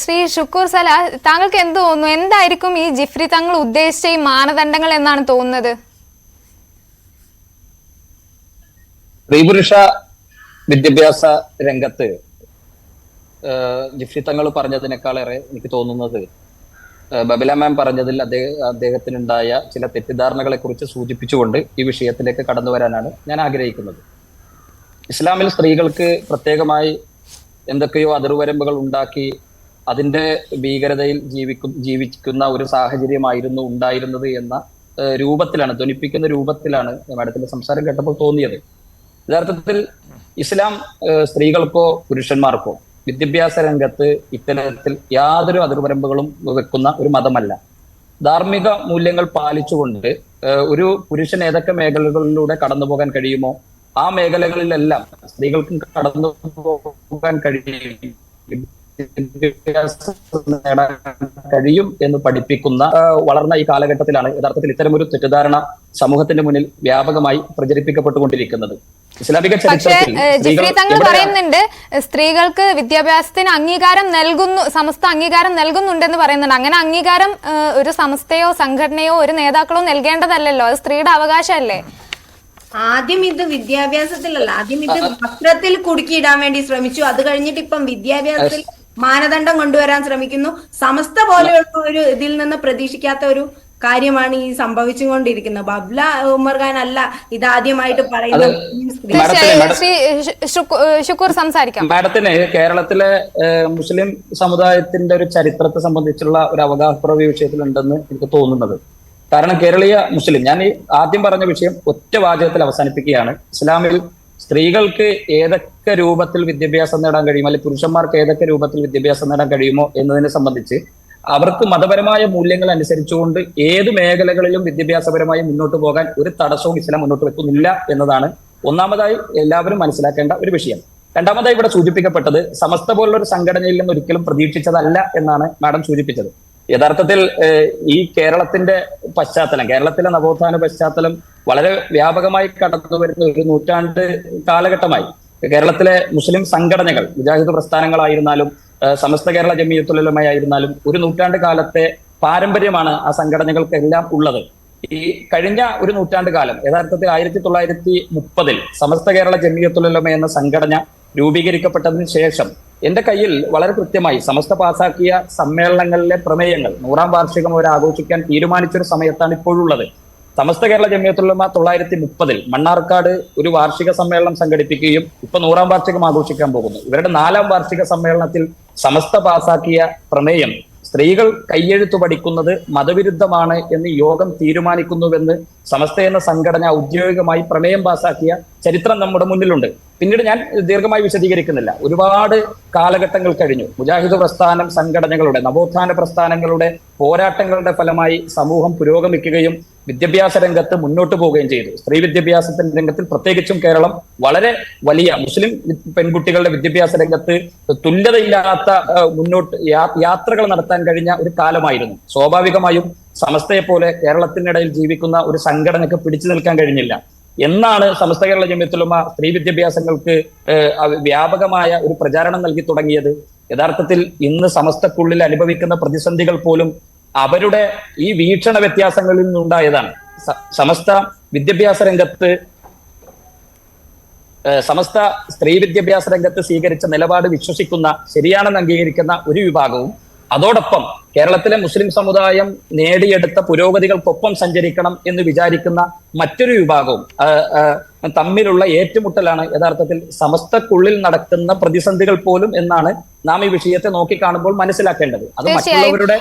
ശ്രീ ഷുക്കൂർ സല താങ്കൾക്ക് എന്ത് തോന്നുന്നു? എന്തായിരിക്കും ഈ ജിഫ്രി തങ്ങൾ ഉദ്ദേശിച്ച ഈ മാനദണ്ഡങ്ങൾ എന്നാണ് തോന്നുന്നത്? സ്ത്രീപുരുഷ വിദ്യാഭ്യാസ രംഗത്ത് ജിഫ്രി തങ്ങൾ പറഞ്ഞതിനേക്കാളേറെ എനിക്ക് തോന്നുന്നത് ബബില മാം പറഞ്ഞതിൽ അദ്ദേഹം അദ്ദേഹത്തിനുണ്ടായ ചില തെറ്റിദ്ധാരണകളെ കുറിച്ച് സൂചിപ്പിച്ചുകൊണ്ട് ഈ വിഷയത്തിലേക്ക് കടന്നു വരാനാണ് ഞാൻ ആഗ്രഹിക്കുന്നത്. ഇസ്ലാമിൽ സ്ത്രീകൾക്ക് പ്രത്യേകമായി എന്തൊക്കെയോ അതിർവരമ്പുകൾ ഉണ്ടാക്കി അതിന്റെ ഭീകരതയിൽ ജീവിക്കും ജീവിക്കുന്ന ഒരു സാഹചര്യമായിരുന്നു ഉണ്ടായിരുന്നത് എന്ന രൂപത്തിലാണ് ധ്വനിപ്പിക്കുന്ന രൂപത്തിലാണ് മാഡത്തിന്റെ സംസാരം കേട്ടപ്പോൾ തോന്നിയത്. യഥാർത്ഥത്തിൽ ഇസ്ലാം സ്ത്രീകൾക്കോ പുരുഷന്മാർക്കോ വിദ്യാഭ്യാസ രംഗത്ത് ഇത്തരത്തിൽ യാതൊരു അതിർവരമ്പുകളും വെക്കുന്ന ഒരു മതമല്ല. ധാർമ്മിക മൂല്യങ്ങൾ പാലിച്ചുകൊണ്ട് ഒരു പുരുഷൻ ഏതൊക്കെ മേഖലകളിലൂടെ കടന്നു പോകാൻ കഴിയുമോ ആ മേഖലകളിലെല്ലാം സ്ത്രീകൾക്കും കടന്നു പോകാൻ കഴിയും. നേടാൻ കഴിയും എന്ന് പഠിപ്പിക്കുന്ന വളർന്ന ഈ കാലഘട്ടത്തിലാണ് യഥാർത്ഥത്തിൽ ഇത്തരമൊരു തെറ്റിദ്ധാരണ സമൂഹത്തിന്റെ മുന്നിൽ വ്യാപകമായി പ്രചരിപ്പിക്കപ്പെട്ടുകൊണ്ടിരിക്കുന്നത്. ഇസ്ലാമിക ചരിത്രത്തിൽ ജിഫ്രി തങ്ങൾ പറയുന്നുണ്ട് സ്ത്രീകൾക്ക് വിദ്യാഭ്യാസത്തിന് അംഗീകാരം നൽകുന്നു സമസ്ത അംഗീകാരം നൽകുന്നുണ്ടെന്ന് പറയുന്നുണ്ട്. അങ്ങനെ അംഗീകാരം ഒരു സംസ്ഥയോ സംഘടനയോ ഒരു നേതാക്കളോ നൽകേണ്ടതല്ലല്ലോ? അത് സ്ത്രീയുടെ അവകാശമല്ലേ? ആദ്യം ഇത് വിദ്യാഭ്യാസത്തിലല്ല ആദ്യം ഇത് വസ്ത്രത്തിൽ കുടുക്കിയിടാൻ വേണ്ടി ശ്രമിച്ചു. അത് കഴിഞ്ഞിട്ട് ഇപ്പം വിദ്യാഭ്യാസത്തിൽ മാനദണ്ഡം കൊണ്ടുവരാൻ ശ്രമിക്കുന്നു. സമസ്ത പോലെയുള്ള ഒരു ഇതിൽ നിന്ന് പ്രതീക്ഷിക്കാത്ത ഒരു കാര്യമാണ് ഈ സംഭവിച്ചുകൊണ്ടിരിക്കുന്നത്. ബബ്ല ഉമർ ഖാൻ അല്ല ഇത് ആദ്യമായിട്ട് പറയുന്നത് സംസാരിക്കാം. മാഡത്തിന് കേരളത്തിലെ മുസ്ലിം സമുദായത്തിന്റെ ഒരു ചരിത്രത്തെ സംബന്ധിച്ചുള്ള ഒരു അവഗാഹപ്രവ വിഷയത്തിലുണ്ടെന്ന് എനിക്ക് തോന്നുന്നത്. കാരണം കേരളീയ മുസ്ലിം ഞാൻ ഈ ആദ്യം പറഞ്ഞ വിഷയം ഒറ്റ വാചകത്തിൽ അവസാനിപ്പിക്കുകയാണ്. ഇസ്ലാമിൽ സ്ത്രീകൾക്ക് ഏതൊക്കെ രൂപത്തിൽ വിദ്യാഭ്യാസം നേടാൻ കഴിയും? അല്ലെങ്കിൽ പുരുഷന്മാർക്ക് ഏതൊക്കെ രൂപത്തിൽ വിദ്യാഭ്യാസം നേടാൻ കഴിയുമോ എന്നതിനെ സംബന്ധിച്ച് അവർക്ക് മതപരമായ മൂല്യങ്ങൾ അനുസരിച്ചുകൊണ്ട് ഏത് മേഖലകളിലും വിദ്യാഭ്യാസപരമായി മുന്നോട്ട് പോകാൻ ഒരു തടസ്സവും ഇസ്ലാം മുന്നോട്ട് വെക്കുന്നില്ല എന്നതാണ് ഒന്നാമതായി എല്ലാവരും മനസ്സിലാക്കേണ്ട ഒരു വിഷയം. രണ്ടാമതായി ഇവിടെ സൂചിപ്പിക്കപ്പെട്ടത് സമസ്ത പോലുള്ള ഒരു സംഘടനയിൽ നിന്ന് ഒരിക്കലും പ്രതീക്ഷിച്ചതല്ല എന്നാണ് മാഡം സൂചിപ്പിച്ചത്. യഥാർത്ഥത്തിൽ ഈ കേരളത്തിന്റെ പശ്ചാത്തലം കേരളത്തിലെ നവോത്ഥാന പശ്ചാത്തലം വളരെ വ്യാപകമായി കടന്നു വരുന്ന ഒരു നൂറ്റാണ്ട് കാലഘട്ടമായി. കേരളത്തിലെ മുസ്ലിം സംഘടനകൾ മുജാഹിദ് പ്രസ്ഥാനങ്ങളായിരുന്നാലും സമസ്ത കേരള ജമിയത്തുലമയായിരുന്നാലും ഒരു നൂറ്റാണ്ട് കാലത്തെ പാരമ്പര്യമാണ് ആ സംഘടനകൾക്കെല്ലാം ഉള്ളത്. ഈ കഴിഞ്ഞ ഒരു നൂറ്റാണ്ട് കാലം യഥാർത്ഥത്തിൽ ആയിരത്തി തൊള്ളായിരത്തി മുപ്പതിൽ സമസ്ത കേരള ജമിയത്തുലമ എന്ന സംഘടന രൂപീകരിക്കപ്പെട്ടതിന് ശേഷം എന്റെ കയ്യിൽ വളരെ കൃത്യമായി സമസ്ത പാസാക്കിയ സമ്മേളനങ്ങളിലെ പ്രമേയങ്ങൾ നൂറാം വാർഷികം അവർ ആഘോഷിക്കാൻ തീരുമാനിച്ചൊരു സമയത്താണ് ഇപ്പോഴുള്ളത് സമസ്ത കേരള ജമിയത്തുലമ തൊള്ളായിരത്തി മുപ്പതിൽ മണ്ണാർക്കാട് ഒരു വാർഷിക സമ്മേളനം സംഘടിപ്പിക്കുകയും ഇപ്പൊ നൂറാം വാർഷികം ആഘോഷിക്കാൻ പോകുന്നു. ഇവരുടെ നാലാം വാർഷിക സമ്മേളനത്തിൽ സമസ്ത പാസാക്കിയ പ്രമേയം സ്ത്രീകൾ കയ്യെഴുത്ത് പഠിക്കുന്നത് മതവിരുദ്ധമാണ് എന്ന് യോഗം തീരുമാനിക്കുന്നുവെന്ന് സമസ്ത എന്ന സംഘടന ഔദ്യോഗികമായി പ്രമേയം പാസാക്കിയ ചരിത്രം നമ്മുടെ മുന്നിലുണ്ട്. പിന്നീട് ഞാൻ ദീർഘമായി വിശദീകരിക്കുന്നില്ല. ഒരുപാട് കാലഘട്ടങ്ങൾ കഴിഞ്ഞു. മുജാഹിദ് പ്രസ്ഥാനം സംഘടനകളുടെ നവോത്ഥാന പ്രസ്ഥാനങ്ങളുടെ പോരാട്ടങ്ങളുടെ ഫലമായി സമൂഹം പുരോഗമിക്കുകയും വിദ്യാഭ്യാസ രംഗത്ത് മുന്നോട്ട് പോവുകയും ചെയ്തു. സ്ത്രീ വിദ്യാഭ്യാസത്തിന്റെ രംഗത്തിൽ പ്രത്യേകിച്ചും കേരളം വളരെ വലിയ മുസ്ലിം പെൺകുട്ടികളുടെ വിദ്യാഭ്യാസ രംഗത്ത് തുല്യതയില്ലാത്ത മുന്നോട്ട് യാത്രകൾ നടത്താൻ കഴിഞ്ഞ ഒരു കാലമായിരുന്നു. സ്വാഭാവികമായും സമസ്തയെ പോലെ കേരളത്തിനിടയിൽ ജീവിക്കുന്ന ഒരു സംഘടനക്ക് പിടിച്ചു നിൽക്കാൻ കഴിഞ്ഞില്ല. എന്നാണ് സമസ്ത കേരള ജമ്യത്തുലമ സ്ത്രീ വിദ്യാഭ്യാസങ്ങൾക്ക് വ്യാപകമായ ഒരു പ്രചാരണം നൽകി തുടങ്ങിയത്. യഥാർത്ഥത്തിൽ ഇന്ന് സമസ്തക്കുള്ളിൽ അനുഭവിക്കുന്ന പ്രതിസന്ധികൾ പോലും അവരുടെ ഈ വീക്ഷണ വ്യത്യാസങ്ങളിൽ നിന്നുണ്ടായതാണ്. സമസ്ത വിദ്യാഭ്യാസ രംഗത്ത് സമസ്ത സ്ത്രീ വിദ്യാഭ്യാസ രംഗത്ത് സ്വീകരിച്ച നിലപാട് വിശ്വസിക്കുന്ന ശരിയാണെന്ന് അംഗീകരിക്കുന്ന ഒരു വിഭാഗവും അതോടൊപ്പം കേരളത്തിലെ മുസ്ലിം സമുദായം നേടിയെടുത്ത പുരോഗതികൾക്കൊപ്പം സഞ്ചരിക്കണം എന്ന് വിചാരിക്കുന്ന മറ്റൊരു വിഭാഗവും തമ്മിലുള്ള ഏറ്റുമുട്ടലാണ് യഥാർത്ഥത്തിൽ സമസ്തക്കുള്ളിൽ നടക്കുന്ന പ്രതിസന്ധികൾ പോലും എന്നാണ് നാം ഈ വിഷയത്തെ നോക്കിക്കാണുമ്പോൾ മനസ്സിലാക്കേണ്ടത്. അത് മറ്റുള്ളവരുടെ